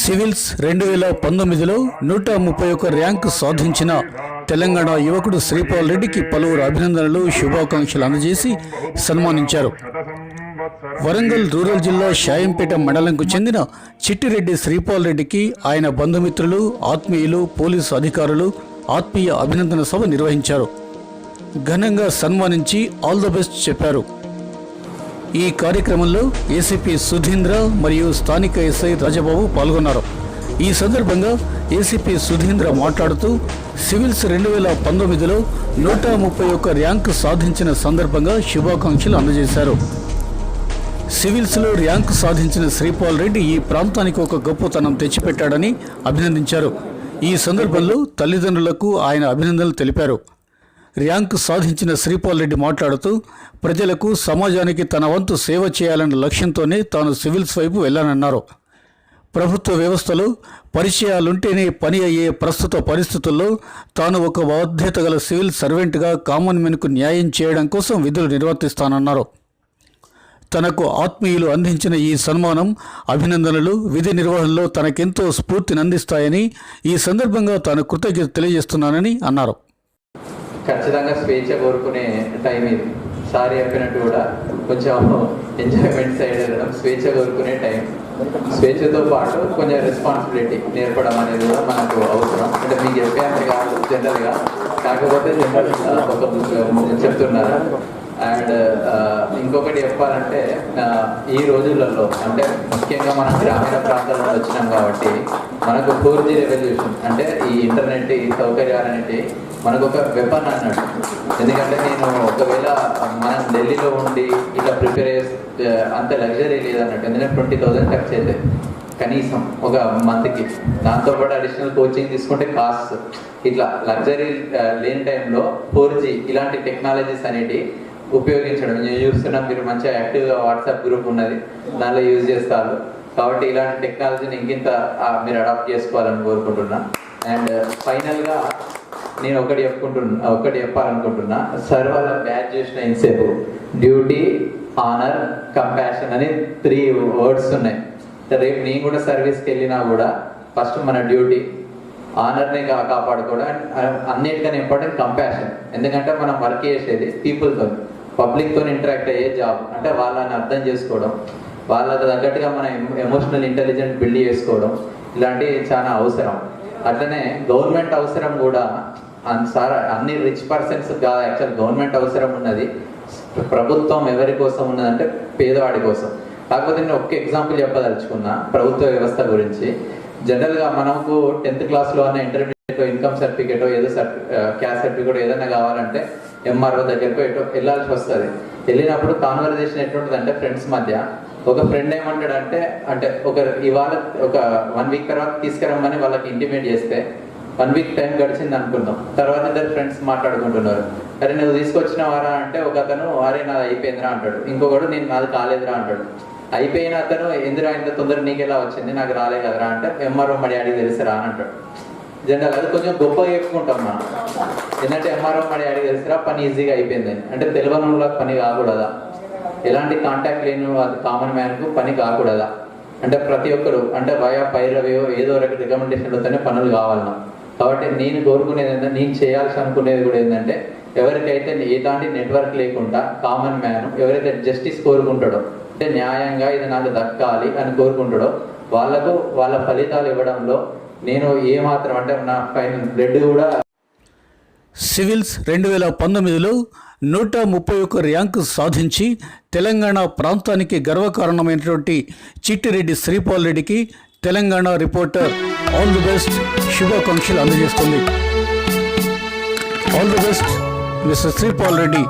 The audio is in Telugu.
సివిల్స్ రెండు వేల పంతొమ్మిదిలో నూట ముప్పై ఒక్క ర్యాంకు సాధించిన తెలంగాణ యువకుడు శ్రీపాల్ రెడ్డికి పలువురు అభినందనలు శుభాకాంక్షలు అందజేసి సన్మానించారు. వరంగల్ రూరల్ జిల్లా షాయంపేట మండలంకు చెందిన చిట్టిరెడ్డి శ్రీపాల్ రెడ్డికి ఆయన బంధుమిత్రులు ఆత్మీయులు పోలీసు అధికారులు ఆత్మీయ అభినందన సభ నిర్వహించారు. ఘనంగా సన్మానించి ఆల్ ద బెస్ట్ చెప్పారు. ఈ కార్యక్రమంలో ఏసీపీ సుధీంద్ర మరియు స్థానిక ఎస్ఐ రాజబాబు పాల్గొన్నారు. ఈ సందర్భంగా ఏసీపీ సుధీంద్ర మాట్లాడుతూ సివిల్స్ రెండు వేల పంతొమ్మిదిలో నూట ముప్పై ఒక్క ర్యాంకు సాధించిన సందర్భంగా శుభాకాంక్షలు అందజేశారు. సివిల్స్లో ర్యాంకు సాధించిన శ్రీపాల్ రెడ్డి ఈ ప్రాంతానికి ఒక గొప్పతనం తెచ్చిపెట్టాడని అభినందించారు. ఈ సందర్భంలో తల్లిదండ్రులకు ఆయన అభినందనలు తెలిపారు. ర్యాంకు సాధించిన శ్రీపాల్ రెడ్డి మాట్లాడుతూ ప్రజలకు సమాజానికి తన వంతు సేవ చేయాలన్న లక్ష్యంతోనే తాను సివిల్స్ వైపు వెళ్ళానన్నారు. ప్రభుత్వ వ్యవస్థలో పరిచయాలుంటేనే పని అయ్యే ప్రస్తుత పరిస్థితుల్లో తాను ఒక బాధ్యత గల సివిల్ సర్వెంట్గా కామన్ మెన్కు న్యాయం చేయడం కోసం విధులు నిర్వర్తిస్తానన్నారు. తనకు ఆత్మీయులు అందించిన ఈ సన్మానం అభినందనలు విధి నిర్వహణలో తనకెంతో స్ఫూర్తిని అందిస్తాయని ఈ సందర్భంగా తాను కృతజ్ఞత తెలియజేస్తున్నానని అన్నారు. ఖచ్చితంగా స్వేచ్ఛ కోరుకునే టైం ఇది. సారీ చెప్పినట్టు కూడా కొంచెం ఎంజాయ్మెంట్ సైడ్ వెళ్ళడం స్వేచ్ఛ కోరుకునే టైం స్వేచ్ఛతో పాటు కొంచెం రెస్పాన్సిబిలిటీ నేర్పడం అనేది కూడా మనకు అవసరం. అంటే మీకు చెప్పేది కాదు జనరల్గా కాకపోతే జనరల్ ఒక చెప్తున్నారు. అండ్ ఇంకొకటి చెప్పాలంటే ఈ రోజులలో అంటే ముఖ్యంగా మనం గ్రామీణ ప్రాంతాల్లో వచ్చినాం కాబట్టి మనకు ఫోర్ జీ రెవల్యూషన్ అంటే ఈ ఇంటర్నెట్ ఈ సౌకర్యాలనేటి మనకు ఒక వెపన్ అన్నట్టు ఎందుకంటే నేను ఒకవేళ మనం ఢిల్లీలో ఉండి ఇట్లా ప్రిపేర్ చేస్తే అంత లగ్జరీ లేదన్నట్టు ఎందుకంటే ట్వంటీ థౌసండ్ ఖర్చు అయితే కనీసం ఒక మంత్కి దాంతోపాటు అడిషనల్ కోచింగ్ తీసుకుంటే కాస్ట్ ఇట్లా లగ్జరీ లేని టైంలో ఫోర్ జీ ఇలాంటి టెక్నాలజీస్ అనేటి ఉపయోగించడం. నేను చూస్తున్నాం మీరు మంచిగా యాక్టివ్గా వాట్సాప్ గ్రూప్ ఉన్నది. దానిలో యూజ్ చేస్తారు. కాబట్టి ఇలాంటి టెక్నాలజీని ఇంకింత మీరు అడాప్ట్ చేసుకోవాలని కోరుకుంటున్నా. అండ్ ఫైనల్గా నేను ఒకటి చెప్పుకుంటున్నా ఒకటి చెప్పాలనుకుంటున్నా. సార్ వాళ్ళ బ్యాచ్ చేసిన ఇన్సేపు డ్యూటీ ఆనర్ కంపాషన్ అని త్రీ వర్డ్స్ ఉన్నాయి. రేపు నేను కూడా సర్వీస్కి వెళ్ళినా కూడా ఫస్ట్ మన డ్యూటీ ఆనర్ని కాపాడుకోవడం అండ్ అన్నిటికన్నా ఇంపార్టెంట్ కంపాషన్ ఎందుకంటే మనం వర్క్ చేసేది పీపుల్తో పబ్లిక్తో ఇంటరాక్ట్ అయ్యే జాబ్ అంటే వాళ్ళని అర్థం చేసుకోవడం వాళ్ళకి తగ్గట్టుగా మన ఎమోషనల్ ఇంటెలిజెంట్ బిల్డ్ చేసుకోవడం ఇలాంటివి చాలా అవసరం. అట్లనే గవర్నమెంట్ అవసరం కూడా అన్- సార్ అన్ని రిచ్ పర్సన్స్ కాదు యాక్చువల్ గవర్నమెంట్ అవసరం ఉన్నది. ప్రభుత్వం ఎవరి కోసం ఉన్నదంటే పేదవాడి కోసం. కాకపోతే నేను ఒక్క ఎగ్జాంపుల్ చెప్పదలుచుకున్నా ప్రభుత్వ వ్యవస్థ గురించి. జనరల్గా మనకు టెన్త్ క్లాస్లో అన్న ఇంటర్మీడియట్ ఇన్కమ్ సర్టిఫికేట్ ఏదో క్యాస్ట్ సర్టిఫికేట్ ఏదైనా కావాలంటే ఎంఆర్ఓ దగ్గరకు ఎటో వెళ్ళాల్సి వస్తుంది. వెళ్ళినప్పుడు కాన్వర్జేషన్ ఎటువంటిది అంటే ఫ్రెండ్స్ మధ్య ఒక ఫ్రెండ్ ఏమంటాడంటే అంటే ఒక ఇవాళ ఒక వన్ వీక్ తర్వాత తీసుకురమ్మని వాళ్ళకి ఇంటిమేట్ చేస్తే వన్ వీక్ టైం గడిచింది అనుకుందాం. తర్వాత ఇద్దరు ఫ్రెండ్స్ మాట్లాడుకుంటున్నారు. అరే నువ్వు తీసుకొచ్చిన వారా అంటే ఒక అతను అరే నాది అయిపోయిందిరా అంటాడు. ఇంకొకడు నేను నాది కాలేదురా అంటాడు. అయిపోయిన అతను ఎందురా ఇంత తొందర నీకు ఎలా వచ్చింది? నాకు రాలే కదరా అంటే ఎంఆర్ఓ మా డాడీ తెలుసురా అని అంటాడు. జనరల్ అది కొంచెం గొప్పగా చెప్పుకుంటాం మనం. ఎందుకంటే ఎంఆర్ఓ మా డాడీ తెలుసురా పని ఈజీగా అయిపోయింది అంటే తెలియని వాళ్ళకి పని కాకూడదా? ఎలాంటి కాంటాక్ట్ లేని కామన్ మ్యాన్కు పని కాకూడదా? అంటే ప్రతి ఒక్కరు అంటే వయా పైరవయో ఏదో ఒక రికమెండేషన్లతోనే పనులు కావాలన్నా. కాబట్టి నేను కోరుకునేది ఏంటంటే నేను చేయాల్సి అనుకునేది కూడా ఏంటంటే ఎవరికైతే ఎలాంటి నెట్వర్క్ లేకుండా కామన్ మ్యాన్ ఎవరైతే జస్టిస్ కోరుకుంటాడో అంటే న్యాయంగా ఇది నాకు దక్కాలి అని కోరుకుంటాడో వాళ్ళకు వాళ్ళ ఫలితాలు ఇవ్వడంలో నేను ఏ మాత్రం అంటే నా పైన బ్లడ్ కూడా సివిల్స్ రెండు వేల పంతొమ్మిదిలో నూట ముప్పై ఒక్క ర్యాంకు సాధించి తెలంగాణ ప్రాంతానికి గర్వకారణమైనటువంటి చిట్టిరెడ్డి శ్రీపాల్ రెడ్డికి Telangana reporter. All the best శుభాకాంక్షలు అందజేస్తుంది. All the best mister Sripal Reddy.